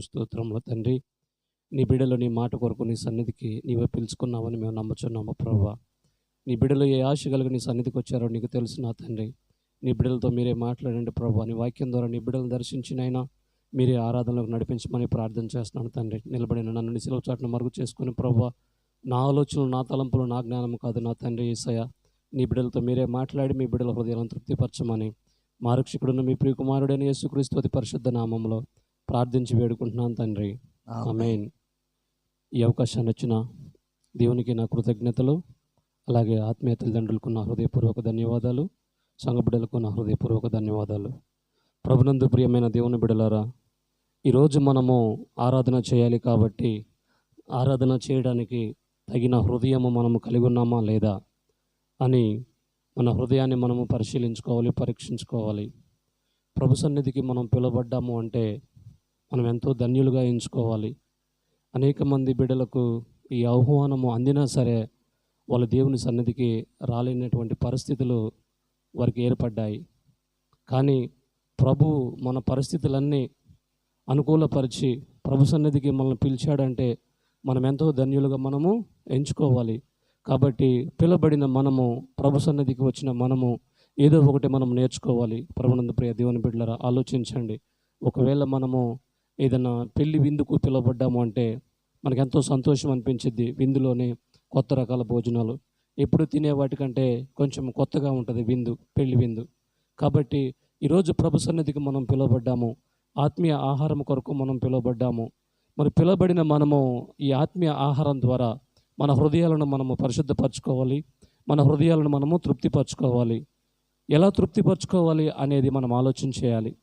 స్థుతులు స్తోత్రములు. తండ్రి నీ బిడలు నీ మాట కొరకు నీ సన్నిధికి నీవే పిలుచుకున్నావని మేము నమ్ముచున్నాము ప్రభు. నీ బిడలో ఏ ఆశ కలిగి నీ సన్నిధికి వచ్చారో నీకు తెలుసు నా తండ్రి. నీ బిడ్డలతో మీరే మాట్లాడండి ప్రభు. నీ వాక్యం ద్వారా నీ బిడలు దర్శించినైనా మీరే ఆరాధనలకు నడిపించమని ప్రార్థన చేస్తున్నాను తండ్రి. నిలబడిన నన్ను నిశలవు చాటును మరుగు చేసుకుని ప్రభు నా ఆలోచనలు నా తలంపులు నా జ్ఞానం కాదు నా తండ్రి ఈసయ నీ బిడ్డలతో మీరే మాట్లాడి మీ బిడ్డల హృదయాలను తృప్తిపరచమని మారక్షకుడున్న మీ ప్రియకుమారుడైన యేసుక్రీస్తు అతి పరిశుద్ధ నామంలో ప్రార్థించి వేడుకుంటున్నాను తండ్రి. ఆమెన్. ఈ అవకాశాన్ని వచ్చిన దేవునికి నా కృతజ్ఞతలు అలాగే ఆత్మీయ తల్లిదండ్రులకు నా హృదయపూర్వక ధన్యవాదాలు సంఘ బిడ్డలకు నా హృదయపూర్వక ధన్యవాదాలు. ప్రభునందు ప్రియమైన దేవుని బిడలారా ఈరోజు మనము ఆరాధన చేయాలి కాబట్టి ఆరాధన చేయడానికి తగిన హృదయము మనము కలిగి ఉన్నామా లేదా అని మన హృదయాన్ని మనము పరిశీలించుకోవాలి పరీక్షించుకోవాలి. ప్రభు సన్నిధికి మనం పిలువబడ్డాము అంటే మనం ఎంతో ధన్యులుగా ఎంచుకోవాలి. అనేక మంది బిడ్డలకు ఈ ఆహ్వానము అందినా సరే వాళ్ళ దేవుని సన్నిధికి రాలేనటువంటి పరిస్థితులు వారికి ఏర్పడ్డాయి. కానీ ప్రభు మన పరిస్థితులన్నీ అనుకూలపరిచి ప్రభు సన్నిధికి మనల్ని పిలిచాడంటే మనం ఎంతో ధన్యులుగా మనము ఎంచుకోవాలి. కాబట్టి పిలబడిన మనము ప్రభు సన్నిధికి వచ్చిన మనము ఏదో ఒకటి మనం నేర్చుకోవాలి. ప్రభునంద ప్రియ దేవుని బిడ్డలరా ఆలోచించండి. ఒకవేళ మనము ఏదైనా పెళ్ళి విందుకు పిలువబడ్డాము అంటే మనకు ఎంతో సంతోషం అనిపించింది విందులోనే కొత్త రకాల భోజనాలు. ఎప్పుడు తినే వాటికంటే కొంచెం కొత్తగా ఉంటుంది విందు పెళ్ళి విందు. కాబట్టి ఈరోజు ప్రభు సన్నిధికి మనం పిలువబడ్డాము. ఆత్మీయ ఆహారం కొరకు మనం పిలువబడ్డాము. మరి పిలువబడిన మనము ఈ ఆత్మీయ ఆహారం ద్వారా మన హృదయాలను మనము పరిశుద్ధపరచుకోవాలి. మన హృదయాలను మనము తృప్తిపరచుకోవాలి. ఎలా తృప్తిపరచుకోవాలి అనేది మనం ఆలోచన చేయాలి.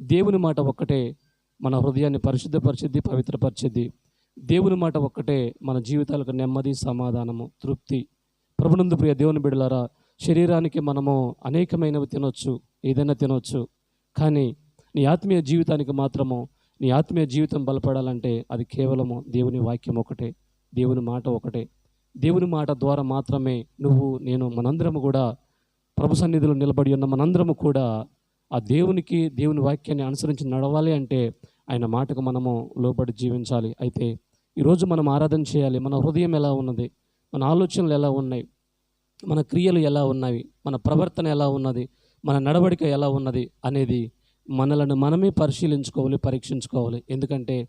దేవుని మాట ఒక్కటే మన హృదయాన్ని పరిశుద్ధపరిచిద్ది పవిత్రపరిచిద్ది. దేవుని మాట ఒక్కటే మన జీవితాలకు నెమ్మది సమాధానము తృప్తి. ప్రభునందు ప్రియ దేవుని బిడలారా శరీరానికి మనము అనేకమైనవి తినొచ్చు ఏదైనా తినొచ్చు. కానీ నీ ఆత్మీయ జీవితానికి మాత్రము నీ ఆత్మీయ జీవితం బలపడాలంటే అది కేవలము దేవుని వాక్యం ఒకటే దేవుని మాట ఒకటే దేవుని మాట ద్వారా మాత్రమే నువ్వు నేను మనందరము కూడా ప్రభు సన్నిధిలో నిలబడి ఉన్న మనందరము కూడా ఆ దేవునికి దేవుని వాక్యాన్ని అనుసరించి నడవాలి అంటే ఆయన మాటకు మనము లోబడి జీవించాలి. అయితే ఈరోజు మనం ఆరాధన చేయాలి. మన హృదయం ఎలా ఉన్నది? మన ఆలోచనలు ఎలా ఉన్నాయి? మన క్రియలు ఎలా ఉన్నాయి? మన ప్రవర్తన ఎలా ఉన్నది? మన నడవడిక ఎలా ఉన్నది? అనేది మనలను మనమే పరిశీలించుకోవాలి పరీక్షించుకోవాలి. ఎందుకంటే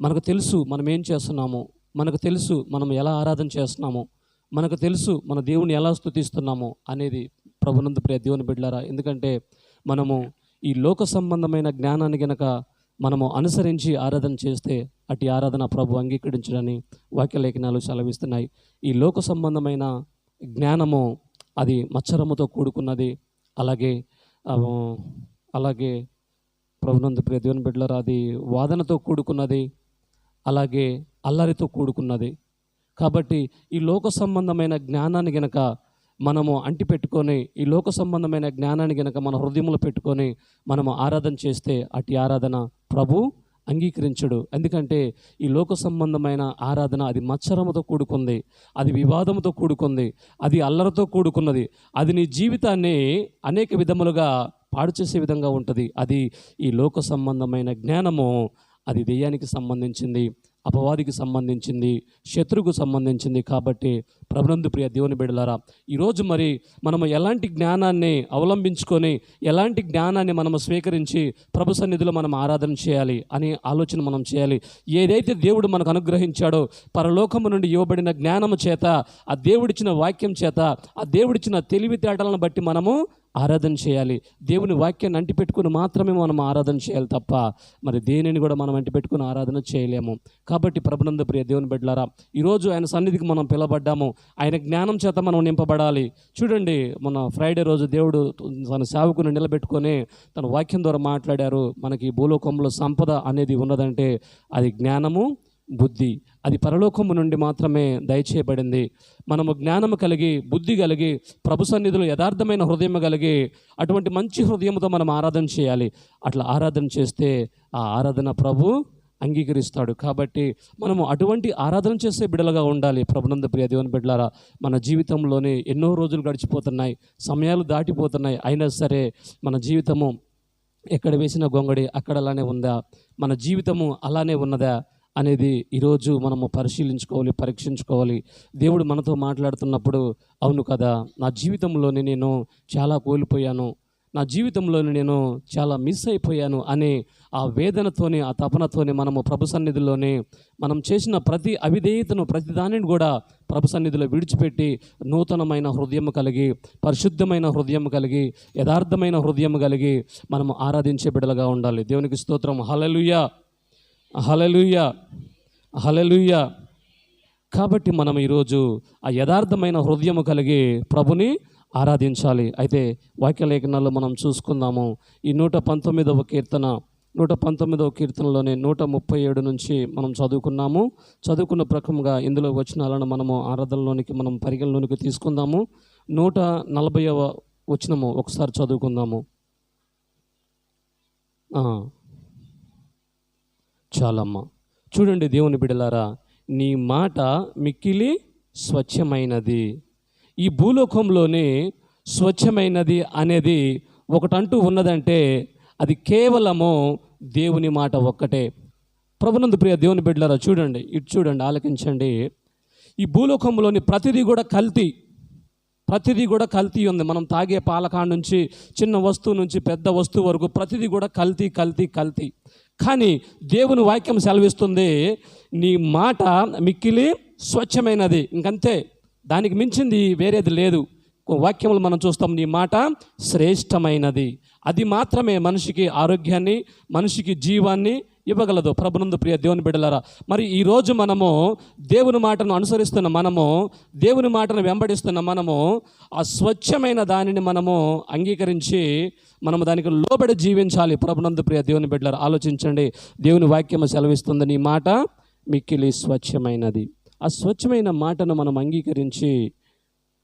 మనకు తెలుసు మనం ఏం చేస్తున్నామో. మనకు తెలుసు మనం ఎలా ఆరాధన చేస్తున్నామో. మనకు తెలుసు మన దేవుని ఎలా స్తుతిస్తున్నామో అనేది ప్రభునందు ప్రియ దేవుని బిడ్డారా ఎందుకంటే మనము ఈ లోక సంబంధమైన జ్ఞానాన్ని గనక మనము అనుసరించి ఆరాధన చేస్తే అటు ఆరాధన ప్రభు అంగీకరించడని వాక్యలేఖనాలు సెలవిస్తున్నాయి. ఈ లోక సంబంధమైన జ్ఞానము అది మచ్చరముతో కూడుకున్నది. అలాగే అలాగే ప్రభునందు ప్రియ దేవుని బిడ్డలారా అది వాదనతో కూడుకున్నది. అలాగే అల్లరితో కూడుకున్నది. కాబట్టి ఈ లోక సంబంధమైన జ్ఞానాన్ని గనక మనము అంటిపెట్టుకొని ఈ లోక సంబంధమైన జ్ఞానాన్ని గనక మన హృదయంలో పెట్టుకొని మనము ఆరాధన చేస్తే అటు ఆరాధన ప్రభు అంగీకరించడు. ఎందుకంటే ఈ లోక సంబంధమైన ఆరాధన అది మచ్చరముతో కూడుకుంది అది వివాదముతో కూడుకుంది అది అల్లరితో కూడుకున్నది అది నీ జీవితాన్ని అనేక విధములుగా పాడు చేసే విధంగా ఉంటుంది. అది ఈ లోక సంబంధమైన జ్ఞానము అది దెయ్యానికి సంబంధించింది. అపవాదికి సంబంధించింది శత్రువుకు సంబంధించింది కాబట్టి ప్రభునందు ప్రియ దేవుని బిడలారా ఈరోజు మరి మనము ఎలాంటి జ్ఞానాన్ని అవలంబించుకొని ఎలాంటి జ్ఞానాన్ని మనము స్వీకరించి ప్రభు సన్నిధిలో మనం ఆరాధన చేయాలి అనే ఆలోచన మనం చేయాలి. ఏదైతే దేవుడు మనకు అనుగ్రహించాడో పరలోకము నుండి ఇవ్వబడిన జ్ఞానము చేత ఆ దేవుడిచ్చిన వాక్యం చేత ఆ దేవుడిచ్చిన తెలివితేటలను బట్టి మనము ఆరాధన చేయాలి. దేవుని వాక్యాన్ని అంటిపెట్టుకుని మాత్రమే మనం ఆరాధన చేయాలి తప్ప మరి దేనిని కూడా మనం అంటిపెట్టుకుని ఆరాధన చేయలేము. కాబట్టి ప్రభునంద ప్రియ దేవుని బిడ్డలారా ఈరోజు ఆయన సన్నిధికి మనం పిలబడ్డాము ఆయన జ్ఞానం చేత మనం నింపబడాలి. చూడండి మన ఫ్రైడే రోజు దేవుడు తన సేవకుని నిలబెట్టుకొని తన వాక్యం ద్వారా మాట్లాడారు. మనకి భూలోకంలో సంపద అనేది ఉన్నదంటే అది జ్ఞానము బుద్ధి. అది పరలోకము నుండి మాత్రమే దయచేయబడింది. మనము జ్ఞానము కలిగి బుద్ధి కలిగి ప్రభు సన్నిధిలో యథార్థమైన హృదయం కలిగి అటువంటి మంచి హృదయంతో మనం ఆరాధన చేయాలి. అట్లా ఆరాధన చేస్తే ఆ ఆరాధన ప్రభు అంగీకరిస్తాడు. కాబట్టి మనము అటువంటి ఆరాధన చేసే బిడలుగా ఉండాలి. ప్రభునంద ప్రియ దేవుని బిడ్డలారా మన జీవితంలోనే ఎన్నో రోజులు గడిచిపోతున్నాయి సమయాలు దాటిపోతున్నాయి. అయినా సరే మన జీవితము ఎక్కడ వేసిన గొంగడి అక్కడ అలానే ఉందా? మన జీవితము అలానే ఉన్నదా? అనేది ఈరోజు మనము పరిశీలించుకోవాలి పరీక్షించుకోవాలి. దేవుడు మనతో మాట్లాడుతున్నప్పుడు అవును కదా నా జీవితంలోనే నేను చాలా కోల్పోయాను. నా జీవితంలోని నేను చాలా మిస్ అయిపోయాను అనే ఆ వేదనతోనే ఆ తపనతోనే మనము ప్రభు సన్నిధిలోనే మనం చేసిన ప్రతి అవిధేయతను ప్రతి దానిని కూడా ప్రభు సన్నిధిలో విడిచిపెట్టి నూతనమైన హృదయం కలిగి పరిశుద్ధమైన హృదయం కలిగి యథార్థమైన హృదయం కలిగి మనము ఆరాధించే బిడలుగా ఉండాలి. దేవునికి స్తోత్రం. హలలుయ హలలుయ హలలుయ కాబట్టి మనం ఈరోజు ఆ యథార్థమైన హృదయము కలిగి ప్రభుని ఆరాధించాలి. అయితే వాక్యలేఖనాలు మనం చూసుకుందాము. ఈ నూట పంతొమ్మిదవ కీర్తన నూట పంతొమ్మిదవ కీర్తనలోనే నూట ముప్పై ఏడు నుంచి మనం చదువుకున్నాము. చదువుకున్న ప్రకంగా ఇందులో వచనాలను మనము ఆరాధనలోనికి మనం పరిగణలోనికి తీసుకుందాము. నూట నలభైవ వచనము ఒకసారి చదువుకుందాము. చాలమ్మా. చూడండి దేవుని బిడలారా నీ మాట మిక్కిలి స్వచ్ఛమైనది. ఈ భూలోకంలోనే స్వచ్ఛమైనది అనేది ఒకటంటూ ఉన్నదంటే అది కేవలము దేవుని మాట ఒక్కటే. ప్రభునందు ప్రియ దేవుని బిడ్డలారా చూడండి ఇటు చూడండి ఆలకించండి. ఈ భూలోకంలోని ప్రతిదీ కూడా కల్తీ. ప్రతిదీ కూడా కల్తీ ఉంది. మనం తాగే పాలకాండ నుంచి చిన్న వస్తువు నుంచి పెద్ద వస్తువు వరకు ప్రతిదీ కూడా కల్తీ కల్తీ కల్తీ. కానీ దేవుని వాక్యం సెలవిస్తుంది నీ మాట మిక్కిలి స్వచ్ఛమైనది. ఇంకంతే. దానికి మించింది వేరేది లేదు. వాక్యములు మనం చూస్తాం నీ మాట శ్రేష్టమైనది. అది మాత్రమే మనిషికి ఆరోగ్యాన్ని మనిషికి జీవాన్ని ఇవ్వగలదు. ప్రభునందు ప్రియ దేవుని బిడ్డలారా మరి ఈరోజు మనము దేవుని మాటను అనుసరిస్తున్న మనము దేవుని మాటను వెంబడిస్తున్న మనము ఆ స్వచ్ఛమైన దానిని మనము అంగీకరించి మనము దానికి లోబడి జీవించాలి. ప్రభునందు ప్రియ దేవుని బిడ్డలారా ఆలోచించండి. దేవుని వాక్యము సెలవిస్తుంది నీ మాట మిక్కిలి స్వచ్ఛమైనది. ఆ స్వచ్ఛమైన మాటను మనం అంగీకరించి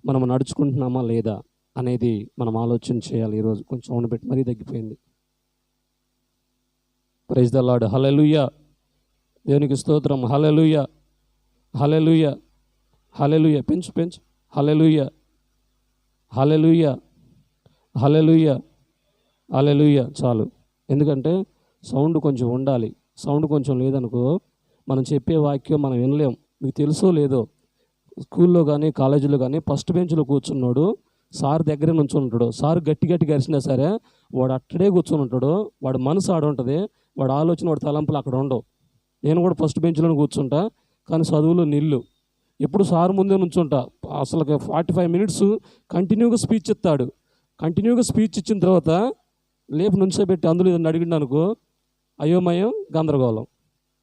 మనం నడుచుకుంటున్నామా లేదా అనేది మనం ఆలోచన చేయాలి. ఈరోజు కొంచెం సౌండ్ పెట్టి మరీ తగ్గిపోయింది. ప్రైజ్ ద లాడ్ హలెలుయ దేవునికి స్తోత్రం. హలెలుయ హలెలుయ హలెలుయ పెంచు పెంచు. హలెలుయ హలెలుయ హలెలుయ హలెలుయ చాలు. ఎందుకంటే సౌండ్ కొంచెం ఉండాలి. సౌండ్ కొంచెం లేదనుకో మనం చెప్పే వాక్యం మనం వినలేం. మీకు తెలుసో లేదో స్కూల్లో కానీ కాలేజీలో కానీ ఫస్ట్ బెంచ్లో కూర్చున్నాడు. సార్ దగ్గరే నుంచుని ఉంటాడు సార్ గట్టి గట్టి గరిచినా సరే వాడు అక్కడే కూర్చొని ఉంటాడు. వాడు మనసు ఆడ ఉంటుంది. వాడు ఆలోచన వాడు తలంపులు అక్కడ ఉండవు. నేను కూడా ఫస్ట్ బెంచ్లో కూర్చుంటా. కానీ చదువులో నిల్లు. ఎప్పుడు సార్ ముందే నుంచుంటా. అసలు ఫార్టీ ఫైవ్ మినిట్స్ కంటిన్యూగా స్పీచ్ ఇస్తాడు. కంటిన్యూగా స్పీచ్ ఇచ్చిన తర్వాత లేపు నుంచోబెట్టి అందులో ఏదైనా అడిగిండు అనుకో అయోమయం గందరగోళం.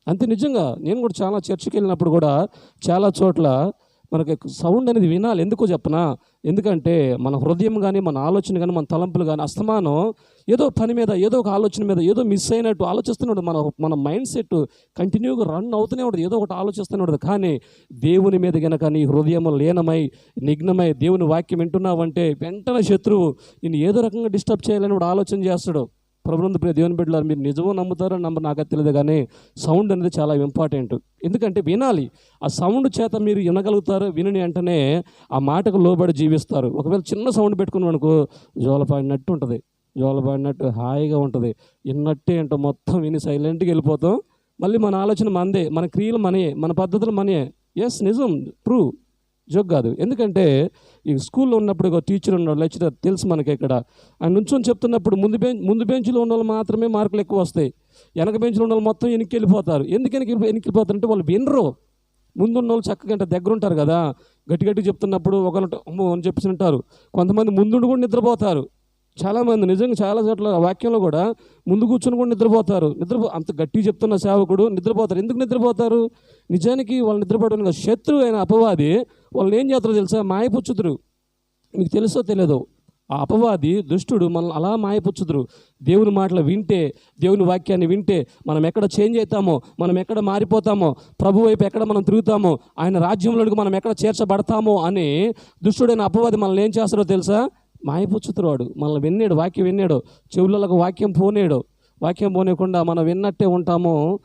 అంతే నిజంగా. నేను కూడా చాలా చర్చికి వెళ్ళినప్పుడు కూడా చాలా చోట్ల మనకి సౌండ్ అనేది వినాలి. ఎందుకో చెప్పనా? ఎందుకంటే మన హృదయం కానీ మన ఆలోచన కానీ మన తలంపులు కానీ అస్తమానం ఏదో పని మీద ఏదో ఒక ఆలోచన మీద ఏదో మిస్ అయినట్టు ఆలోచిస్తున్నాడు మన మన మైండ్ సెట్ కంటిన్యూగా రన్ అవుతూనే ఉండదు ఏదో ఒకటి ఆలోచిస్తూనే కానీ దేవుని మీద గనక నీ హృదయం లీనమై నిఘ్నమై దేవుని వాక్యం వింటున్నావంటే వెంటనే శత్రువు నేను ఏదో రకంగా డిస్టర్బ్ చేయాలని వాడు ఆలోచన చేస్తాడు. ప్రభునందు ప్రియ దేవుని బిడ్డలారు మీరు నిజమో నమ్ముతారో నమ్మరు నాకు తెలియదు కానీ సౌండ్ అనేది చాలా ఇంపార్టెంట్. ఎందుకంటే వినాలి ఆ సౌండ్ చేత మీరు వినగలుగుతారు వినని వెంటనే ఆ మాటకు లోబడి జీవిస్తారు. ఒకవేళ చిన్న సౌండ్ పెట్టుకుని అనుకో జోలపాడినట్టు ఉంటుంది. జోలపాడినట్టు హాయిగా ఉంటుంది. విన్నట్టే అంటే మొత్తం విని సైలెంట్గా వెళ్ళిపోతాం. మళ్ళీ మన ఆలోచన మనదే మన క్రియలు మనయే మన పద్ధతులు మనయే. ఎస్ నిజం ట్రూ జోక్ కాదు. ఎందుకంటే ఈ స్కూల్లో ఉన్నప్పుడు ఒక టీచర్ ఉన్నాడు లెక్చరర్ తెలుసు మనకి ఇక్కడ ఆయన నుంచొని చెప్తున్నప్పుడు ముందు బెంచ్ ముందు బెంచ్లో ఉన్న వాళ్ళు మాత్రమే మార్కులు ఎక్కువ వస్తాయి. వెనక బెంచ్లో ఉన్న వాళ్ళు మొత్తం వెనక్కి వెళ్ళిపోతారు ఎందుకు వెనక్కి వెనక్కి వాళ్ళు వినరు. ముందున్న వాళ్ళు చక్కగా అంటే దగ్గర ఉంటారు కదా. గట్టి గట్టి చెప్తున్నప్పుడు ఒకరు అని చెప్పేసి ఉంటారు కొంతమంది ముందుండి కూడా నిద్రపోతారు. చాలామంది నిజంగా చాలా చోట్ల వాక్యంలో కూడా ముందు కూర్చొని కూడా నిద్రపోతారు. నిద్రపో అంత గట్టిగా చెప్తున్న సేవకుడు నిద్రపోతారు. ఎందుకు నిద్రపోతారు? నిజానికి వాళ్ళు నిద్రపోవడం శత్రువు అయిన అపవాది వాళ్ళు ఏం చేస్తారో తెలుసా? మాయపుచ్చుతురు. మీకు తెలుసో తెలియదు ఆ అపవాది దుష్టుడు మనల్ని అలా మాయపుచ్చుతురు. దేవుని మాటలు వింటే దేవుని వాక్యాన్ని వింటే మనం ఎక్కడ చేంజ్ అవుతామో మనం ఎక్కడ మారిపోతామో ప్రభు వైపు ఎక్కడ మనం తిరుగుతామో ఆయన రాజ్యంలోకి మనం ఎక్కడ చేర్చబడతామో అని దుష్టుడైన అపవాది మనల్ని ఏం చేస్తారో తెలుసా? మాయపుచ్చుతున్నవాడు మనల్ని విన్నాడు వాక్యం విన్నాడు. చెవులకు వాక్యం పోనేడు. వాక్యం పోనేకుండా మనం విన్నట్టే ఉంటాము.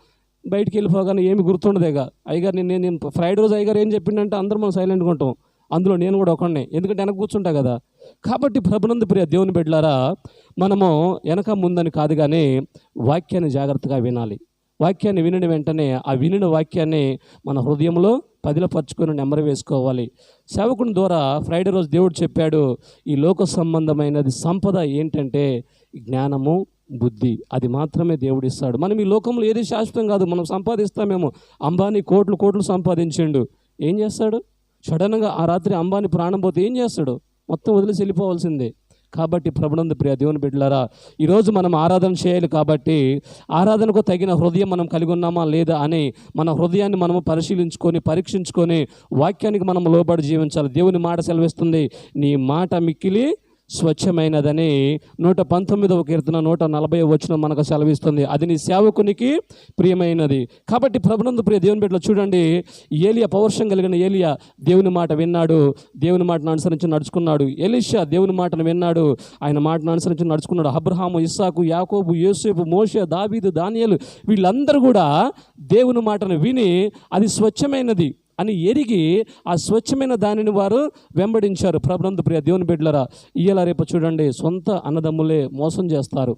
బయటికి వెళ్ళిపోగానే ఏమి గుర్తుండదేగా. అయ్యగారు నేను నేను ఫ్రైడే రోజు అయ్యగారు ఏం చెప్పిండంటే అందరూ మనం సైలెంట్గా ఉంటాం. అందులో నేను కూడా ఒకనే ఎందుకంటే వెనక కూర్చుంటా కదా. కాబట్టి ప్రభునందు ప్రియ దేవుని బిడ్డలారా మనము వెనక ముందని కాదు కానీ వాక్యాన్ని జాగ్రత్తగా వినాలి. వాక్యాన్ని వినిన వెంటనే ఆ వినిన వాక్యాన్ని మన హృదయంలో పదిలపరుచుకొని నెమ్మరి వేసుకోవాలి. సేవకుని ద్వారా ఫ్రైడే రోజు దేవుడు చెప్పాడు ఈ లోక సంబంధమైనది సంపద ఏంటంటే జ్ఞానము బుద్ధి. అది మాత్రమే దేవుడు ఇస్తాడు. మనం ఈ లోకంలో ఏది శాశ్వతం కాదు మనం సంపాదిస్తామేమో. అంబానీ కోట్లు కోట్లు సంపాదించిండు. ఏం చేస్తాడు? సడన్గా ఆ రాత్రి అంబానీ ప్రాణం పోతే ఏం చేస్తాడు? మొత్తం వదిలేసి వెళ్ళిపోవాల్సిందే. కాబట్టి ప్రభునందు ప్రియ దేవుని బిడ్డలారా ఈరోజు మనం ఆరాధన చేయాలి కాబట్టి ఆరాధనకు తగిన హృదయం మనం కలిగి ఉన్నామా లేదా అని మన హృదయాన్ని మనము పరిశీలించుకొని పరీక్షించుకొని వాక్యానికి మనం లోబడి జీవించాలి. దేవుని మాట సెలవిస్తుంది నీ మాట మిక్కిలి స్వచ్ఛమైనదని నూట పంతొమ్మిదవ కీర్తన నూట నలభై వచ్చిన మనకు సెలవిస్తుంది. అది నీ సేవకునికి ప్రియమైనది. కాబట్టి ప్రభునందు ప్రియ దేవుని బిడ్డలు చూడండి ఏలియా పౌరుషం కలిగిన ఏలియా దేవుని మాట విన్నాడు. దేవుని మాటను అనుసరించి నడుచుకున్నాడు. ఎలిషా దేవుని మాటను విన్నాడు. ఆయన మాటను అనుసరించి నడుచుకున్నాడు. అబ్రహాము ఇస్సాకు యాకోబు యోసేపు మోషే దావీదు దానియలు వీళ్ళందరూ కూడా దేవుని మాటను విని అది స్వచ్ఛమైనది. అని ఎరిగి ఆ స్వచ్ఛమైన దానిని వారు వెంబడించారు. ప్రభునందు ప్రియ దేవుని బిడ్డలరా ఇయ్యాల రేపు చూడండి సొంత అన్నదమ్ములే మోసం చేస్తారు.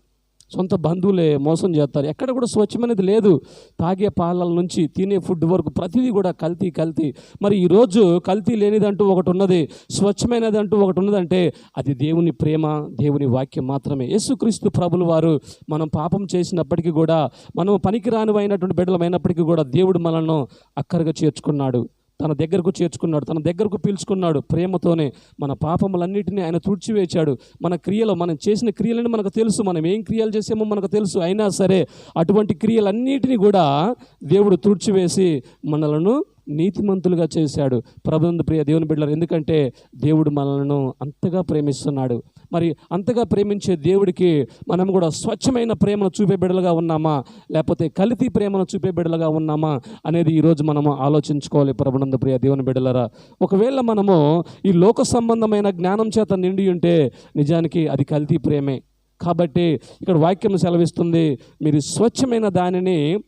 సొంత బంధువులే మోసం చేస్తారు. ఎక్కడ కూడా స్వచ్ఛమైనది లేదు. తాగే పాలల నుంచి తినే ఫుడ్ వరకు ప్రతిదీ కూడా కల్తీ కల్తీ. మరి ఈరోజు కల్తీ లేనిదంటూ ఒకటి ఉన్నది. స్వచ్ఛమైనది అంటూ ఒకటి ఉన్నదంటే అది దేవుని ప్రేమ దేవుని వాక్యం మాత్రమే. యేసుక్రీస్తు ప్రభులు వారు మనం పాపం చేసినప్పటికీ కూడా మనం పనికిరానివైనటువంటి బిడ్డలమైనప్పటికీ కూడా దేవుడు మనల్ని అక్కరగా చేర్చుకున్నాడు. తన దగ్గరకు చేర్చుకున్నాడు తన దగ్గరకు పీల్చుకున్నాడు. ప్రేమతోనే మన పాపములన్నిటినీ ఆయన తుడిచివేశాడు మన క్రియలు మనం చేసిన క్రియలని మనకు తెలుసు. మనం ఏం క్రియలు చేసామో మనకు తెలుసు. అయినా సరే అటువంటి క్రియలన్నిటినీ కూడా దేవుడు తుడిచివేసి మనలను నీతిమంతులుగా చేశాడు. ప్రభునందు ప్రియ దేవుని బిడ్డలు ఎందుకంటే దేవుడు మనలను అంతగా ప్రేమిస్తున్నాడు. మరి అంతగా ప్రేమించే దేవుడికి మనం కూడా స్వచ్ఛమైన ప్రేమను చూపే బిడ్డలుగా ఉన్నామా? లేకపోతే కలితీ ప్రేమను చూపే బిడ్డలుగా ఉన్నామా? అనేది ఈరోజు మనము ఆలోచించుకోవాలి ప్రభునందు ప్రియ దేవుని బిడ్డలరా. ఒకవేళ మనము ఈ లోక సంబంధమైన జ్ఞానం చేత నిండి ఉంటే నిజానికి అది కల్తీ ప్రేమే. కాబట్టి ఇక్కడ వాక్యం సెలవిస్తుంది మీరు స్వచ్ఛమైన దానిని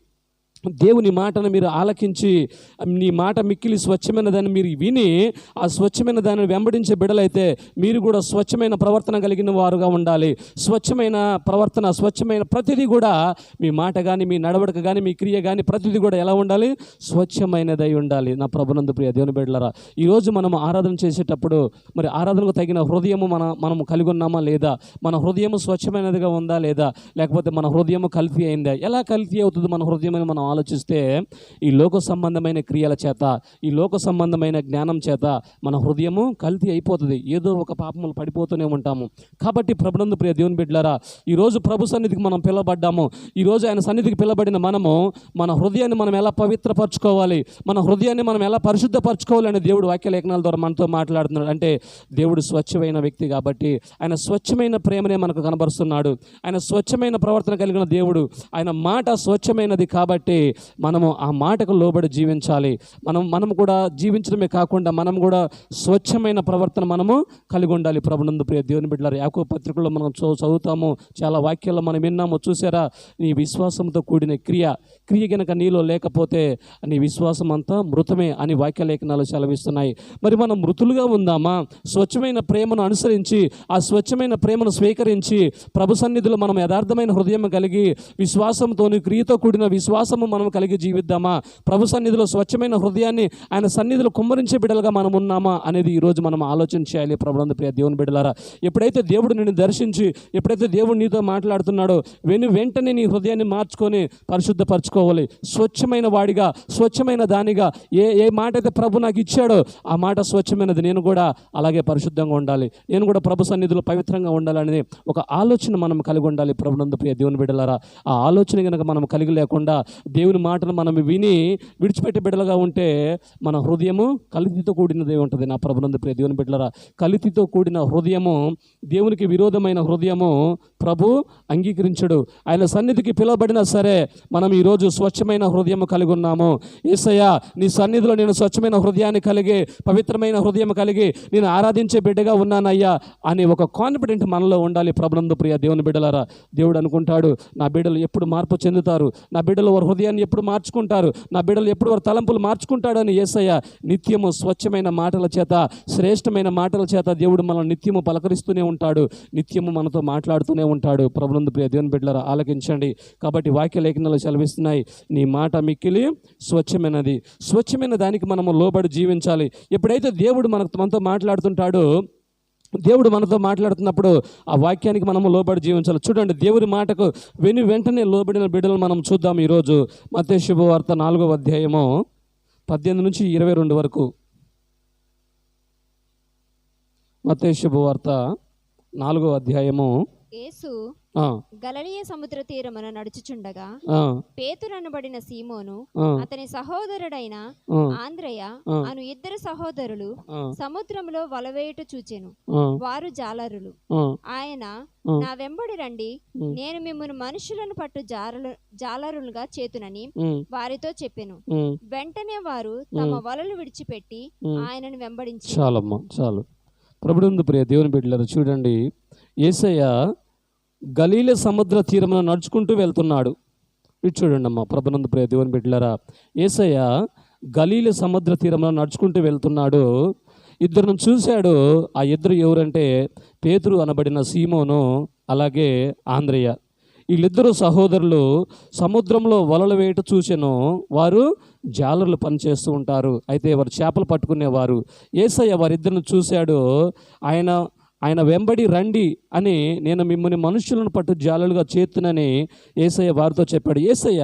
దేవుని మాటను మీరు ఆలకించి నీ మాట మిక్కిలి స్వచ్ఛమైన దాన్ని మీరు విని ఆ స్వచ్ఛమైన దాన్ని వెంబడించే బిడలైతే మీరు కూడా స్వచ్ఛమైన ప్రవర్తన కలిగిన వారుగా ఉండాలి. స్వచ్ఛమైన ప్రవర్తన స్వచ్ఛమైన ప్రతిదీ కూడా మీ మాట కానీ మీ నడవడిక కానీ మీ క్రియ కానీ ప్రతిదీ కూడా ఎలా ఉండాలి? స్వచ్ఛమైనదై ఉండాలి. నా ప్రభునందు ప్రియ దేవుని బిడ్డలరా ఈరోజు మనం ఆరాధన చేసేటప్పుడు మరి ఆరాధనకు తగిన హృదయము మన మనం కలిగి ఉన్నామా లేదా? మన హృదయము స్వచ్ఛమైనదిగా ఉందా లేదా? లేకపోతే మన హృదయము కల్తీ అయిందా? ఎలా కల్తీ అవుతుంది మన హృదయం మనం ఆలోచిస్తే ఈ లోక సంబంధమైన క్రియల చేత ఈ లోక సంబంధమైన జ్ఞానం చేత మన హృదయము కల్తీ అయిపోతుంది. ఏదో ఒక పాపములు పడిపోతూనే ఉంటాము. కాబట్టి ప్రభునందు ప్రియ దేవుని బిడ్డలారా ఈరోజు ప్రభు సన్నిధికి మనం పిలవబడ్డాము. ఈరోజు ఆయన సన్నిధికి పిలబడిన మనము మన హృదయాన్ని మనం ఎలా పవిత్రపరచుకోవాలి మన హృదయాన్ని మనం ఎలా పరిశుద్ధపరచుకోవాలి అని దేవుడు వాక్యలేఖనాల ద్వారా మనతో మాట్లాడుతున్నాడు. అంటే దేవుడు స్వచ్ఛమైన వ్యక్తి కాబట్టి ఆయన స్వచ్ఛమైన ప్రేమనే మనకు కనబరుస్తున్నాడు. ఆయన స్వచ్ఛమైన ప్రవర్తన కలిగిన దేవుడు. ఆయన మాట స్వచ్ఛమైనది కాబట్టి మనము ఆ మాటకు లోబడి జీవించాలి. మనం మనం కూడా జీవించడమే కాకుండా మనం కూడా స్వచ్ఛమైన ప్రవర్తన మనము కలిగి ఉండాలి. ప్రభునందు ప్రియ దేవుని బిడ్డలారు యాకో పత్రికలో మనం చదువుతాము చాలా వాక్యాల్లో మనం విన్నాము చూసారా? నీ విశ్వాసంతో కూడిన క్రియ క్రియ గనక నీలో లేకపోతే నీ విశ్వాసం అంతా మృతమే అని వాక్య లేఖనాలు సెలవిస్తున్నాయి. మరి మనం మృతులుగా ఉందామా? స్వచ్ఛమైన ప్రేమను అనుసరించి ఆ స్వచ్ఛమైన ప్రేమను స్వీకరించి ప్రభు సన్నిధిలో మనం యథార్థమైన హృదయం కలిగి విశ్వాసంతోని క్రియతో కూడిన విశ్వాసము మనం కలిగి జీవిద్దామా? ప్రభు సన్నిధిలో స్వచ్ఛమైన హృదయాన్ని ఆయన సన్నిధిలో కుమ్మరించే బిడ్డలుగా మనం ఉన్నామా అనేది ఈరోజు మనం ఆలోచన చేయాలి. ప్రభునంద ప్రియ దేవుని బిడ్డలారా ఎప్పుడైతే దేవుడు నిన్ను దర్శించి ఎప్పుడైతే దేవుడు నీతో మాట్లాడుతున్నాడో వెను వెంటనే నీ హృదయాన్ని మార్చుకొని పరిశుద్ధపరచుకోవాలి. స్వచ్ఛమైన వాడిగా స్వచ్ఛమైన దానిగా ఏ ఏ మాట అయితే ప్రభు నాకు ఇచ్చాడో ఆ మాట స్వచ్ఛమైనది. నేను కూడా అలాగే పరిశుద్ధంగా ఉండాలి. నేను కూడా ప్రభు సన్నిధిలో పవిత్రంగా ఉండాలనేది ఒక ఆలోచన మనం కలిగి ఉండాలి. ప్రభునందు ప్రియ దేవుని బిడ్డలారా ఆ ఆలోచన కనుక మనం కలిగి లేకుండా దేవుని మాటను మనం విని విడిచిపెట్టే బిడ్డలుగా ఉంటే మన హృదయము కలితితో కూడినదే ఉంటుంది. నా ప్రభునందు ప్రియ దేవుని బిడ్డలరా కలితితో కూడిన హృదయము దేవునికి విరోధమైన హృదయము ప్రభు అంగీకరించడు. ఆయన సన్నిధికి పిలువబడినా సరే మనం ఈరోజు స్వచ్ఛమైన హృదయం కలిగి ఉన్నాము. ఏసయ్య నీ సన్నిధిలో నేను స్వచ్ఛమైన హృదయాన్ని కలిగి పవిత్రమైన హృదయం కలిగి నేను ఆరాధించే బిడ్డగా ఉన్నానయ్యా అని ఒక కాన్ఫిడెంట్ మనలో ఉండాలి ప్రభునందు ప్రియ దేవుని బిడ్డలారా. దేవుడు అనుకుంటాడు నా బిడ్డలు ఎప్పుడు మార్పు చెందుతారు? నా బిడ్డలు వారి హృదయం హృదయాన్ని ఎప్పుడు మార్చుకుంటారు? నా బిడ్డలు ఎప్పుడు వారి తలంపులు మార్చుకుంటాడని ఏసయ్య నిత్యము స్వచ్ఛమైన మాటల చేత శ్రేష్టమైన మాటల చేత దేవుడు మనల్ని నిత్యము పలకరిస్తూనే ఉంటాడు. నిత్యము మనతో మాట్లాడుతూనే ఉంటాడు. ప్రభునందు ప్రియ దేవుని బిడ్డలారా ఆలకించండి. కాబట్టి వాక్య లేఖనాలు సెలవిస్తున్నాయి. నీ మాట మిక్కిలి స్వచ్ఛమైనది. స్వచ్ఛమైన దానికి మనము లోబడి జీవించాలి. ఎప్పుడైతే దేవుడు మనకు మనతో మాట్లాడుతుంటాడో దేవుడు మనతో మాట్లాడుతున్నప్పుడు ఆ వాక్యానికి మనము లోబడి జీవించాలి. చూడండి దేవుడి మాటకు వెను వెంటనే లోబడిన బిడ్డలు మనం చూద్దాం ఈరోజు. మతే శుభవార్త నాలుగో అధ్యాయము పద్దెనిమిది నుంచి ఇరవై రెండు వరకు. మతే శుభవార్త నాలుగో అధ్యాయము యేసు గలలియ సముద్ర తీరమున నడుచుచుండగా పేతురనబడిన సీమోను అతని సహోదరుడైన ఆ, ఆంద్రయ ఆ. అను ఇద్దరు సహోదరులు ఆ, సముద్రములో వలవేయుట చూచెను. వారు జాలరులు. ఆయన. నా వెంబడి రండి. నేను మిమ్మల్ని మనుషులను పట్టు జాలరు జాలరులుగా చేతునని వారితో చెప్పెను. వెంటనే వారు తమ వలలు విడిచిపెట్టి. ఆయనను వెంబడించి చాలమ్మా చాలు. ప్రభుడుందు ప్రియ దేవుని బిడ్డలారు చూడండి. ఏసయ్య గలీల సముద్ర తీరమున నడుచుకుంటూ వెళ్తున్నాడు. ఇటు చూడండి అమ్మా ప్రభునంద ప్రియ దేవుని బిడ్డలారా. ఏసయ్య గలీల సముద్ర తీరమున నడుచుకుంటూ వెళ్తున్నాడు. ఇద్దరును చూశాడు. ఆ ఇద్దరు ఎవరంటే పేతురు అనబడిన సీమోను అలాగే ఆంధ్రయ్య వీళ్ళిద్దరు సహోదరులు సముద్రంలో వలలు వేయట చూసెను వారు జాలర్లు పనిచేస్తూ ఉంటారు. అయితే వారు చేపలు పట్టుకునేవారు. ఏసయ్య వారిద్దరిని చూశాడు. ఆయన ఆయన వెంబడి రండి అని నేను మిమ్మల్ని మనుషులను పట్టు జాలలుగా చేతునని ఏసయ్య వారితో చెప్పాడు. ఏసయ్య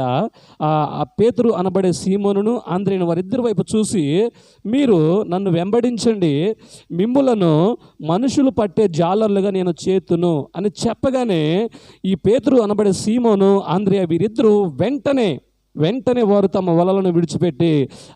ఆ పేతురు అనబడే సీమోనును ఆంధ్రేయుని వారిద్దరి వైపు చూసి మీరు నన్ను వెంబడించండి మిమ్ములను మనుషులు పట్టే జాలర్లుగా నేను చేతును అని చెప్పగానే ఈ పేతురు అనబడే సీమోను ఆంధ్రియ వీరిద్దరూ వెంటనే వెంటనే వారు తమ వలలను విడిచిపెట్టి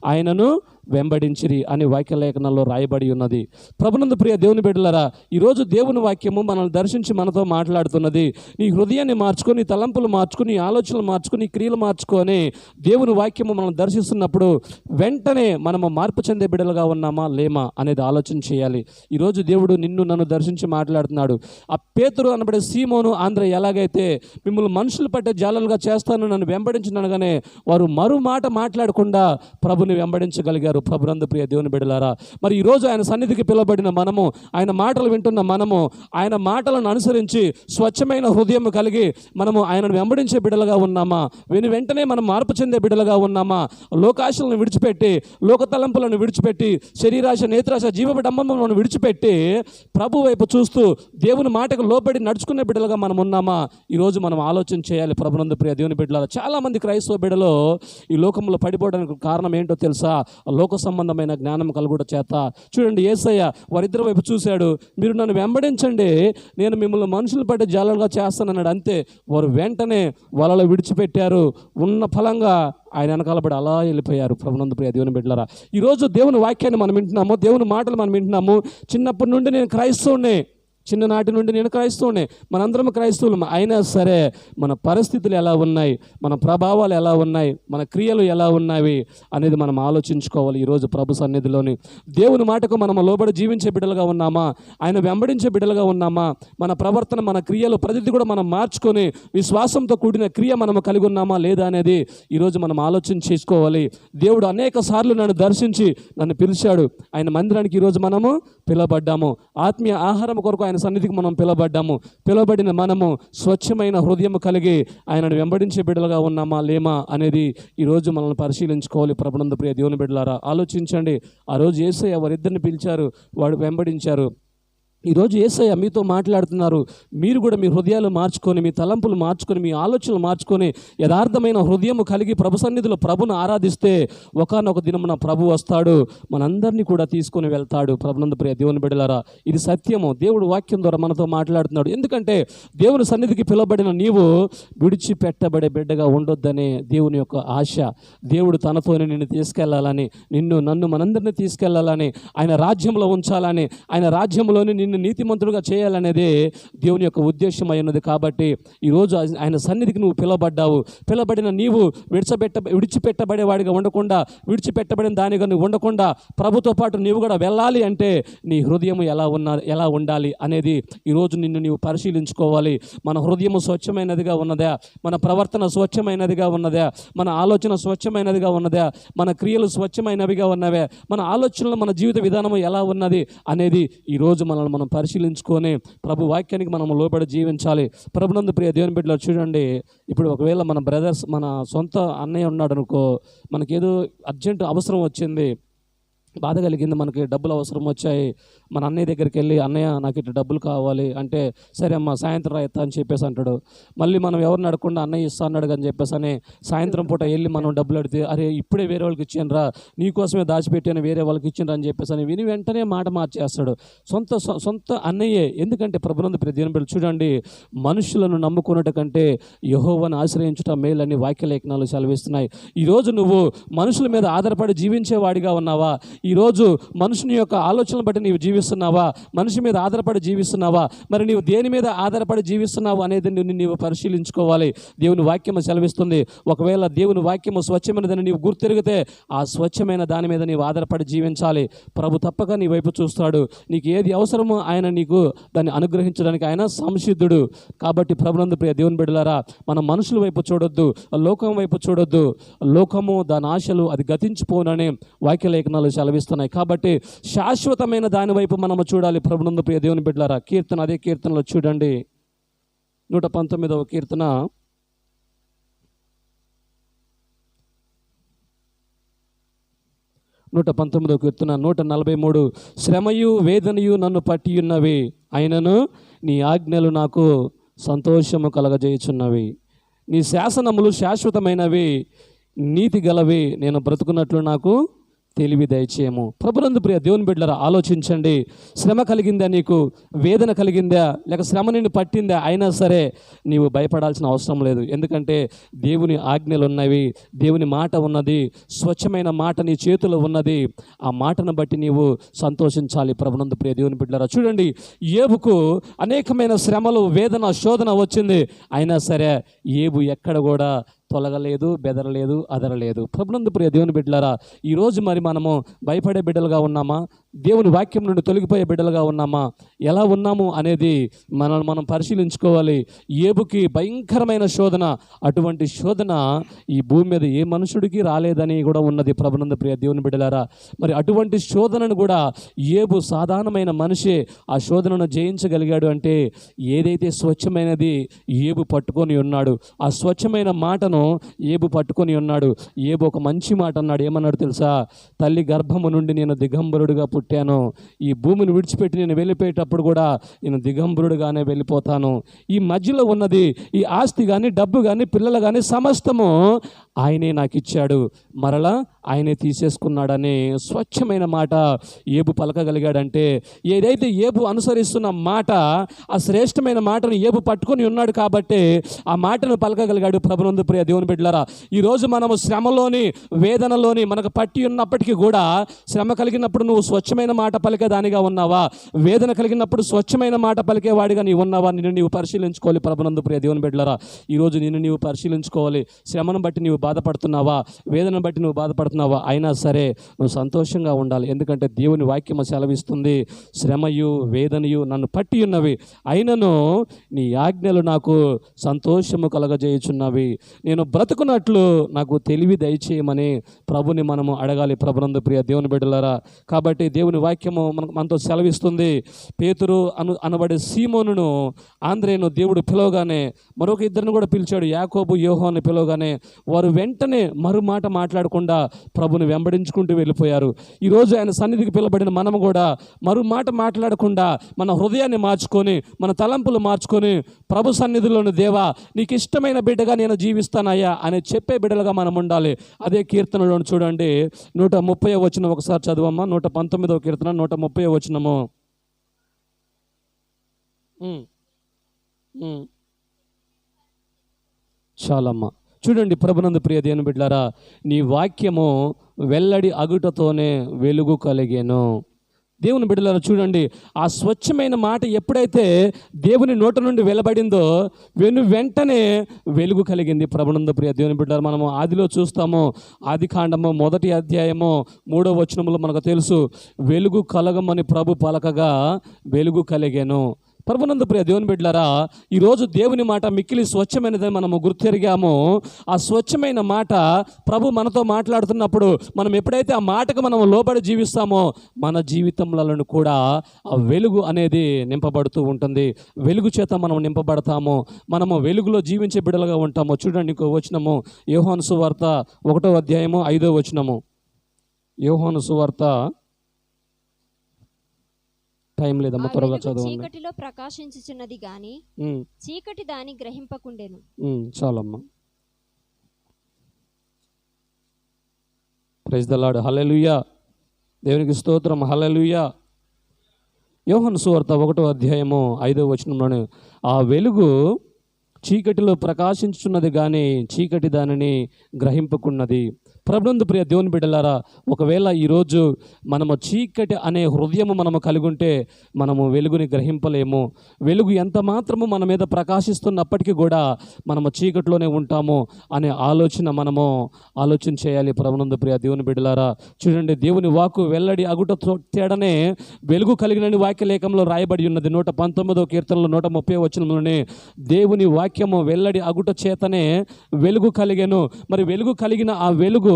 ఆయనను వెంబడించిరి అని వాక్య లేఖనాల్లో రాయబడి ఉన్నది. ప్రభునందు ప్రియ దేవుని బిడ్డలారా ఈరోజు దేవుని వాక్యము మనల్ని దర్శించి మనతో మాట్లాడుతున్నది. నీ హృదయాన్ని మార్చుకొని నీ తలంపులు మార్చుకుని నీ ఆలోచనలు మార్చుకుని నీ క్రియలు మార్చుకొని దేవుని వాక్యము మనం దర్శిస్తున్నప్పుడు వెంటనే మనము మార్పు చెందే బిడ్డలుగా ఉన్నామా లేమా అనేది ఆలోచన చేయాలి. ఈరోజు దేవుడు నిన్ను నన్ను దర్శించి మాట్లాడుతున్నాడు. ఆ పేతురు అనబడే సీమోను ఆంధ్ర ఎలాగైతే మిమ్మల్ని మనుషులు పట్టే జాలలుగా చేస్తాను నన్ను వెంబడించినగానే వారు మరో మాట మాట్లాడకుండా ప్రభుని వెంబడించగలిగారు. ప్రభునందు ప్రియ దేవుని బిడలారా మరి ఈరోజు ఆయన సన్నిధికి పిలువబడిన మనము ఆయన మాటలు వింటున్న మనము ఆయన మాటలను అనుసరించి స్వచ్ఛమైన హృదయం కలిగి మనము ఆయనను వెంబడించే బిడలుగా ఉన్నామా? విని వెంటనే మనం మార్పు చెందే బిడలుగా ఉన్నామా? లోకాశలను విడిచిపెట్టి లోక తలంపులను విడిచిపెట్టి శరీరాశ నేత్రాశ జీవడంబంలను విడిచిపెట్టి ప్రభు వైపు చూస్తూ దేవుని మాటకు లోబడి నడుచుకునే బిడ్డలుగా మనం ఉన్నామా? ఈరోజు మనం ఆలోచన చేయాలి. ప్రభునందు ప్రియ దేవుని బిడ్డల చాలా మంది క్రైస్తవ బిడలో ఈ లోకంలో పడిపోవడానికి కారణం ఏంటో తెలుసా? లోక సంబంధమైన జ్ఞానం కలుగుట చేత. చూడండి ఏసయ్య వారిద్దరి వైపు చూశాడు. మీరు నన్ను వెంబడించండి నేను మిమ్మల్ని మనుషులు పట్టే జాలలుగా చేస్తానన్నాడు. అంతే వారు వెంటనే వలలో విడిచిపెట్టారు. ఉన్న ఫలంగా ఆయన వెనకాలబడి అలా వెళ్ళిపోయారు. ప్రభునందు ప్రియ దేవుని బిడ్డలారా ఈరోజు దేవుని వాక్యాన్ని మనం వింటున్నాము దేవుని మాటలు మనం వింటున్నాము. చిన్నప్పటి నుండి నేను క్రైస్తవునే చిన్ననాటి నుండి నేను క్రైస్తవునే. మనందరం క్రైస్తవులం అయినా సరే మన పరిస్థితులు ఎలా ఉన్నాయి? మన ప్రభావాలు ఎలా ఉన్నాయి? మన క్రియలు ఎలా ఉన్నాయి అనేది మనం ఆలోచించుకోవాలి ఈరోజు ప్రభు సన్నిధిలోని. దేవుని మాటకు మనం లోబడి జీవించే బిడ్డలుగా ఉన్నామా? ఆయన వెంబడించే బిడ్డలుగా ఉన్నామా? మన ప్రవర్తన మన క్రియలు ప్రతిదీ కూడా మనం మార్చుకొని విశ్వాసంతో కూడిన క్రియ మనం కలిగి ఉన్నామా? లేదా అనేది ఈరోజు మనం ఆలోచన చేసుకోవాలి. దేవుడు అనేక సార్లు నన్ను దర్శించి నన్ను పిలిచాడు. ఆయన మందిరానికి ఈరోజు మనము పిలవబడ్డాము. ఆత్మీయ ఆహారం కొరకు ఆయన సన్నిధికి మనం పిలవబడ్డాము. పిలవబడిన మనము స్వచ్ఛమైన హృదయం కలిగి ఆయనను వెంబడించే బిడ్డలుగా ఉన్నామా లేమా అనేది ఈరోజు మనల్ని పరిశీలించుకోవాలి. ప్రభునంద ప్రియ దేవుని బిడ్డలారా ఆలోచించండి. ఆ రోజు ఏసయ్య వారిద్దరిని పిలిచారు వాడు వెంబడించారు. ఈరోజు ఏసయ్య మీతో మాట్లాడుతున్నారు. మీరు కూడా మీ హృదయాలు మార్చుకొని మీ తలంపులు మార్చుకొని మీ ఆలోచనలు మార్చుకొని యథార్థమైన హృదయం కలిగి ప్రభు సన్నిధిలో ప్రభును ఆరాధిస్తే ఒకనొక దినమున ప్రభు వస్తాడు. మనందరినీ కూడా తీసుకొని వెళ్తాడు. ప్రభునంద ప్రియ దేవుని బిడ్డలారా ఇది సత్యము. దేవుడు వాక్యం ద్వారా మనతో మాట్లాడుతున్నాడు. ఎందుకంటే దేవుని సన్నిధికి పిలువబడిన నీవు విడిచిపెట్టబడే బిడ్డగా ఉండొద్దనే దేవుని యొక్క ఆశ. దేవుడు తనతోనే నిన్ను తీసుకెళ్ళాలని నిన్ను నన్ను మనందరినీ తీసుకెళ్ళాలని ఆయన రాజ్యంలో ఉంచాలని ఆయన రాజ్యంలోని నిన్ను నిన్ను నీతిమంతుడుగా చేయాలనేదే దేవుని యొక్క ఉద్దేశం అయి ఉన్నది కాబట్టి ఈరోజు ఆయన- ఆయన సన్నిధికి నువ్వు పిలవబడ్డావు. పిలబడిన నీవు విడిచిపెట్ట విడిచిపెట్టబడేవాడిగా ఉండకుండా విడిచిపెట్టబడిన దానిగా నువ్వు ఉండకుండా ప్రభుతో పాటు నీవు కూడా వెళ్ళాలి అంటే నీ హృదయం ఎలా ఉన్నా ఎలా ఉండాలి అనేది ఈరోజు నిన్ను నీవు పరిశీలించుకోవాలి. మన హృదయం స్వచ్ఛమైనదిగా ఉన్నదా? మన ప్రవర్తన స్వచ్ఛమైనదిగా ఉన్నదా? మన ఆలోచన స్వచ్ఛమైనదిగా ఉన్నదా? మన క్రియలు స్వచ్ఛమైనవిగా ఉన్నవే? మన ఆలోచనలు మన జీవిత విధానం ఎలా ఉన్నది అనేది ఈరోజు మనల్ని మనం పరిశీలించుకొని ప్రభు వాక్యానికి మనం లోబడి జీవించాలి. ప్రభునందు ప్రియ దేవుని బిడ్డలో చూడండి ఇప్పుడు ఒకవేళ మన బ్రదర్స్ మన సొంత అన్నయ్య ఉన్నాడు అనుకో మనకేదో అర్జెంట్ అవసరం వచ్చింది. బాధ కలిగింది. మనకి డబ్బులు అవసరం వచ్చాయి. మన అన్నయ్య దగ్గరికి వెళ్ళి అన్నయ్య నాకు ఇట్లా డబ్బులు కావాలి. అంటే సరే అమ్మా సాయంత్రం ఎత్తా అని చెప్పేసి అంటాడు. మళ్ళీ మనం ఎవరిని అడగకుండా అన్నయ్య ఇస్తా అన్నాడు అని చెప్పేసి అని సాయంత్రం పూట వెళ్ళి మనం డబ్బులు అడిగితే అరే ఇప్పుడే వేరే వాళ్ళకి ఇచ్చాను రా నీకోసమే దాచిపెట్టాను వేరే వాళ్ళకి ఇచ్చిండ్రా అని చెప్పేసి అని విని వెంటనే మాట మార్చేస్తాడు. సొంత సొ- సొంత అన్నయ్యే. ఎందుకంటే ప్రభునందు ప్రతి చూడండి మనుషులను నమ్ముకున్నట కంటే యహోవను ఆశ్రయించుట మేలని వాక్యలేఖనాలు సెలవిస్తున్నాయి. ఈరోజు నువ్వు మనుషుల మీద ఆధారపడి జీవించేవాడిగా ఉన్నావా? ఈరోజు మనుషుని యొక్క ఆలోచనలు బట్టి నీవు జీవిస్తున్నావా? మనిషి మీద ఆధారపడి జీవిస్తున్నావా? మరి నీవు దేని మీద ఆధారపడి జీవిస్తున్నావు అనేది నిన్ను నీవు పరిశీలించుకోవాలి. దేవుని వాక్యము సెలవిస్తుంది. ఒకవేళ దేవుని వాక్యము స్వచ్ఛమైనదని నీవు గుర్తిరిగితే ఆ స్వచ్ఛమైన దాని మీద నీవు ఆధారపడి జీవించాలి. ప్రభు తప్పక నీ వైపు చూస్తాడు. నీకు ఏది అవసరమో ఆయన నీకు దాన్ని అనుగ్రహించడానికి ఆయన సంసిద్ధుడు. కాబట్టి ప్రభునందు ప్రియ దేవుని బిడ్డలారా మనం మనుషుల వైపు చూడొద్దు లోకం వైపు చూడొద్దు. లోకము దాని ఆశలు అది గతించిపోనని వాక్య లేఖనాలు సెలవిస్తున్నాయి. కాబట్టి శాశ్వతమైన దాని వైపు మనము చూడాలి. ప్రభునందు ప్రియ దేవుని బిడ్డలారా కీర్తన అదే కీర్తనలో చూడండి. నూట పంతొమ్మిదవ కీర్తన. నూట పంతొమ్మిదవ కీర్తన నూట నలభై మూడు. శ్రమయు వేదనయు నన్ను పట్టియున్నవి అయినను నీ ఆజ్ఞలు నాకు సంతోషము కలగజేయుచున్నవి. నీ శాసనములు శాశ్వతమైనవి నీతి గలవి నేను బ్రతుకున్నట్లు నాకు తెలివి దయచేయము. ప్రభునందు ప్రియ దేవుని బిడ్డలారా ఆలోచించండి. శ్రమ కలిగిందా నీకు? వేదన కలిగిందా? లేక శ్రమ నిన్ను పట్టిందా? అయినా సరే నీవు భయపడాల్సిన అవసరం లేదు. ఎందుకంటే దేవుని ఆజ్ఞలు ఉన్నవి దేవుని మాట ఉన్నది స్వచ్ఛమైన మాట నీ చేతిలో ఉన్నది. ఆ మాటను బట్టి నీవు సంతోషించాలి ప్రభునందు ప్రియ దేవుని బిడ్డలారా. చూడండి ఏబుకు అనేకమైన శ్రమలు వేదన శోధన వచ్చింది. అయినా సరే ఏబు ఎక్కడ కూడా తొలగలేదు బెదరలేదు అదరలేదు. ప్రభునందు ప్రియ దేవుని బిడ్డలారా ఈరోజు మరి మనము భయపడే బిడ్డలుగా ఉన్నామా? దేవుని వాక్యం నుండి తొలగిపోయే బిడ్డలుగా ఉన్నామా? ఎలా ఉన్నాము అనేది మనల్ని మనం పరిశీలించుకోవాలి. ఏబుకి భయంకరమైన శోధన అటువంటి శోధన ఈ భూమి మీద ఏ మనుషుడికి రాలేదని కూడా ఉన్నది ప్రభునంద ప్రియ దేవుని బిడ్డలారా. మరి అటువంటి శోధనను కూడా ఏబు సాధారణమైన మనిషే ఆ శోధనను జయించగలిగాడు అంటే ఏదైతే స్వచ్ఛమైనది ఏబు పట్టుకొని ఉన్నాడు ఆ స్వచ్ఛమైన మాటను ఏబు పట్టుకొని ఉన్నాడు. ఏబు ఒక మంచి మాట అన్నాడు. ఏమన్నాడు తెలుసా? తల్లి గర్భము నుండి నేను దిగంబరుడుగా పుట్టాను. ఈ భూమిని విడిచిపెట్టి నేను వెళ్ళిపోయేటప్పుడు కూడా నేను దిగంబరుడుగానే వెళ్ళిపోతాను. ఈ మధ్యలో ఉన్నది ఈ ఆస్తి కానీ డబ్బు కానీ పిల్లలు కానీ సమస్తము ఆయనే నాకు ఇచ్చాడు మరలా ఆయనే తీసేసుకున్నాడని స్వచ్ఛమైన మాట ఏబు పలకగలిగాడంటే ఏదైతే ఏబు అనుసరిస్తున్న మాట ఆ శ్రేష్టమైన మాటను ఏబు పట్టుకొని ఉన్నాడు కాబట్టి ఆ మాటను పలకగలిగాడు ప్రభునందు ప్రియ దేవుని బిడ్డలారా. ఈరోజు మనము శ్రమలోని వేదనలోని మనకు పట్టి ఉన్నప్పటికీ కూడా శ్రమ కలిగినప్పుడు నువ్వు స్వచ్ఛమైన మాట పలికేదానిగా ఉన్నావా? వేదన కలిగినప్పుడు స్వచ్ఛమైన మాట పలికేవాడిగా నీవు ఉన్నావా? నిన్ను నీవు పరిశీలించుకోవాలి ప్రభునందు ప్రియ దేవుని బిడ్డలారా. ఈరోజు నిన్ను నీవు పరిశీలించుకోవాలి. శ్రమను బట్టి నీవు బాధపడుతున్నావా? వేదనను బట్టి నువ్వు బాధపడుతున్నావా? అయినా సరే నువ్వు సంతోషంగా ఉండాలి. ఎందుకంటే దేవుని వాక్యము సెలవిస్తుంది శ్రమయు వేదనయు నన్ను పట్టి ఉన్నవి అయినను నీ ఆజ్ఞలు నాకు సంతోషము కలగజేయుచున్నవి. నేను బ్రతుకున్నట్లు నాకు తెలివి దయచేయమని ప్రభుని మనము అడగాలి. ప్రభునందు ప్రియ దేవుని బిడ్డలారా కాబట్టి దేవుని వాక్యము మనకు మనతో సెలవిస్తుంది. పేతురు అను అనబడే సీమోనును ఆంధ్రేను దేవుడు పిలవగానే మరొక ఇద్దరిని కూడా పిలిచాడు. యాకోబు యోహో అని పిలవగానే వారు వెంటనే మరు మాట మాట్లాడకుండా ప్రభుని వెంబడించుకుంటూ వెళ్ళిపోయారు. ఈరోజు ఆయన సన్నిధికి పిలబడిన మనము కూడా మరు మాట మాట్లాడకుండా మన హృదయాన్ని మార్చుకొని మన తలంపులు మార్చుకొని ప్రభు సన్నిధిలోని దేవా నీకు ఇష్టమైన బిడ్డగా నేను జీవిస్తానయ్యా అని చెప్పే బిడ్డలుగా మనం ఉండాలి. అదే కీర్తనలో చూడండి నూట ముప్పై వచ్చిన ఒకసారి చదవమ్మా. నూట పంతొమ్మిదవ కీర్తన నూట ముప్పై వచ్చినము చాలమ్మా. చూడండి ప్రభునందు ప్రియ దేవుని బిడ్డారా నీ వాక్యము వెల్లడి అగుటతోనే వెలుగు కలిగేను. దేవుని బిడ్డలారా చూడండి ఆ స్వచ్ఛమైన మాట ఎప్పుడైతే దేవుని నోట నుండి వెలబడిందో వెను వెంటనే వెలుగు కలిగింది ప్రభునంద ప్రియ దేవుని బిడ్డలారా. మనము ఆదిలో చూస్తాము ఆది కాండము మొదటి అధ్యాయము మూడో వచనములో మనకు తెలుసు వెలుగు కలగమని ప్రభు పలకగా వెలుగు కలిగాను. ప్రభునందు ప్రియ దేవుని బిడ్డలారా ఈరోజు దేవుని మాట మిక్కిలి స్వచ్ఛమైనదని మనము గుర్తెరిగామో. ఆ స్వచ్ఛమైన మాట ప్రభు మనతో మాట్లాడుతున్నప్పుడు మనం ఎప్పుడైతే ఆ మాటకు మనం లోబడి జీవిస్తామో మన జీవితంలో కూడా ఆ వెలుగు అనేది నింపబడుతూ ఉంటుంది. వెలుగు చేత మనం నింపబడతాము. మనము వెలుగులో జీవించే బిడ్డలుగా ఉంటాము. చూడండి ఇంకో వచనము. యోహాను సువార్త ఒకటో అధ్యాయము ఐదో వచనము. యోహాను సువార్త టైం లేదమ్మా త్వరగా చదవండి. చీకటిలో ప్రకాశించుచున్నది గాని. చీకటి దాని గ్రహింపకుండెను. చాలమ్మా. ప్రైజ్ ద లాడ్ హల్లెలూయా దేవునికి స్తోత్రం. హల్లెలూయా యోహన్ సువార్త ఒకటో అధ్యాయము ఐదో వచనంలోనే ఆ వెలుగు చీకటిలో ప్రకాశించున్నది కానీ చీకటి దానిని గ్రహింపకున్నది. ప్రభునందు ప్రియ దేవుని బిడ్డలారా ఒకవేళ ఈరోజు మనము చీకటి అనే హృదయము మనము కలిగి ఉంటే మనము వెలుగుని గ్రహింపలేము. వెలుగు ఎంత మాత్రము మన మీద ప్రకాశిస్తున్నప్పటికీ కూడా మనము చీకటిలోనే ఉంటాము అనే ఆలోచన మనము ఆలోచన చేయాలి ప్రభునందు ప్రియ దేవుని బిడ్డలారా. చూడండి దేవుని వాకు వెల్లడి అగుట తో- తేడనే వెలుగు కలిగినని వాక్యలేఖంలో రాయబడి ఉన్నది. నూట పంతొమ్మిదో కీర్తనలో నూట ముప్పై వచనంలోనే దేవుని వాక్యము వెల్లడి అగుట చేతనే వెలుగు కలిగెను. మరి వెలుగు కలిగిన ఆ వెలుగు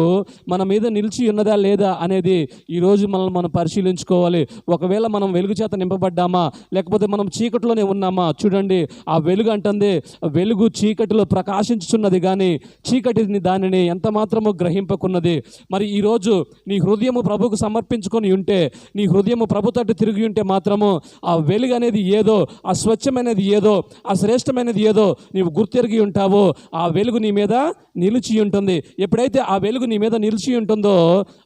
మన మీద నిలిచి ఉన్నదా లేదా అనేది ఈరోజు మనల్ని మనం పరిశీలించుకోవాలి. ఒకవేళ మనం వెలుగు చేత నింపబడ్డామా లేకపోతే మనం చీకటిలోనే ఉన్నామా చూడండి ఆ వెలుగు అంటుంది వెలుగు చీకటిలో ప్రకాశించుచున్నది కానీ చీకటిని దానిని ఎంత మాత్రము గ్రహింపకున్నది. మరి ఈరోజు నీ హృదయము ప్రభుకు సమర్పించుకొని ఉంటే నీ హృదయము ప్రభు తట్టు తిరిగి ఉంటే మాత్రము ఆ వెలుగు అనేది ఏదో ఆ స్వచ్ఛమైనది ఏదో ఆ శ్రేష్టమైనది ఏదో నీవు గుర్తెరిగి ఉంటావో. ఆ వెలుగు నీ మీద నిలిచి ఉంటుంది. ఎప్పుడైతే ఆ వెలుగు నీ మీద నిలిచి ఉంటుందో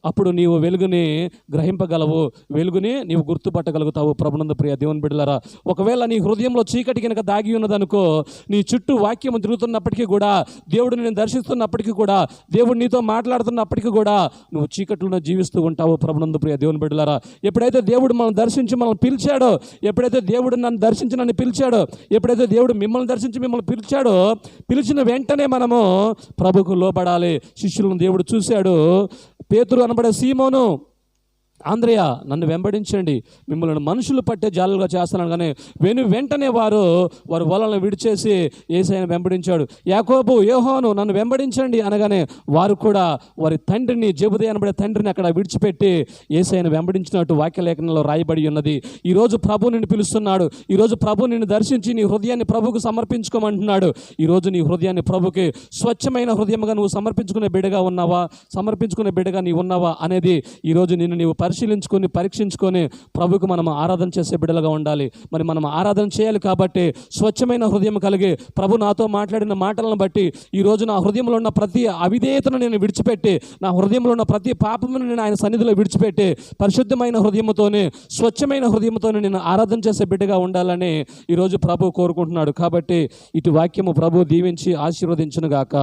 అప్పుడు నీవు వెలుగుని గ్రహింపగలవు. వెలుగుని నీవు గుర్తుపట్టగలుగుతావు. ప్రభునంద ప్రియ దేవుని బిడ్డలారా ఒకవేళ నీ హృదయంలో చీకటి కనుక దాగి ఉన్నదనుకో నీ చుట్టూ వాక్యం తిరుగుతున్నప్పటికీ కూడా దేవుడు నేను దర్శిస్తున్నప్పటికీ కూడా దేవుడు నీతో మాట్లాడుతున్నప్పటికీ కూడా నువ్వు చీకట్లోనే జీవిస్తూ ఉంటావు. ప్రభునందు ప్రియ దేవుని బిడ్డలారా ఎప్పుడైతే దేవుడు మనం దర్శించి మనం పిలిచాడో ఎప్పుడైతే దేవుడు నన్ను దర్శించి నన్ను పిలిచాడో ఎప్పుడైతే దేవుడు మిమ్మల్ని దర్శించి మిమ్మల్ని పిలిచాడో పిలిచిన వెంటనే మనము ప్రభుకు లోబడాలి. శిష్యులను దేవుడు చూశాడు. పేతురు అనబడే సీమోను ఆంధ్రయ నన్ను వెంబడించండి. మిమ్మల్ని మనుషులు పట్టే జాలుగా చేస్తున్నాను కానీ వెను వెంటనే వారు వారు వలలను విడిచేసి ఏసైన వెంబడించాడు. యాకోబు యోహోను నన్ను వెంబడించండి అనగానే వారు కూడా వారి తండ్రిని జబుదే అనబడే తండ్రిని అక్కడ విడిచిపెట్టి ఏసైన వెంబడించినట్టు వాక్యలేఖనంలో రాయబడి ఉన్నది. ఈరోజు ప్రభు నిన్ను పిలుస్తున్నాడు. ఈరోజు ప్రభు నిన్ను దర్శించి నీ హృదయాన్ని ప్రభుకు సమర్పించుకోమంటున్నాడు. ఈరోజు నీ హృదయాన్ని ప్రభుకి స్వచ్ఛమైన హృదయంగా నువ్వు సమర్పించుకునే బిడ్డగా ఉన్నావా? సమర్పించుకునే బిడ్డగా నీవు ఉన్నావా? అనేది ఈరోజు నిన్ను నీవు పరిశీలించుకొని పరీక్షించుకొని ప్రభుకు మనం ఆరాధన చేసే బిడ్డలుగా ఉండాలి. మరి మనం ఆరాధన చేయాలి కాబట్టి స్వచ్ఛమైన హృదయం కలిగి ప్రభు నాతో మాట్లాడిన మాటలను బట్టి ఈరోజు నా హృదయంలో ఉన్న ప్రతి అవిధేయతను నేను విడిచిపెట్టి నా హృదయంలో ఉన్న ప్రతి పాపమును నేను ఆయన సన్నిధిలో విడిచిపెట్టి పరిశుద్ధమైన హృదయంతోనే స్వచ్ఛమైన హృదయంతోనే నేను ఆరాధన చేసే బిడ్డగా ఉండాలని ఈరోజు ప్రభు కోరుకుంటున్నాడు. కాబట్టి ఇటు వాక్యము ప్రభు దీవించి ఆశీర్వదించునుగాక.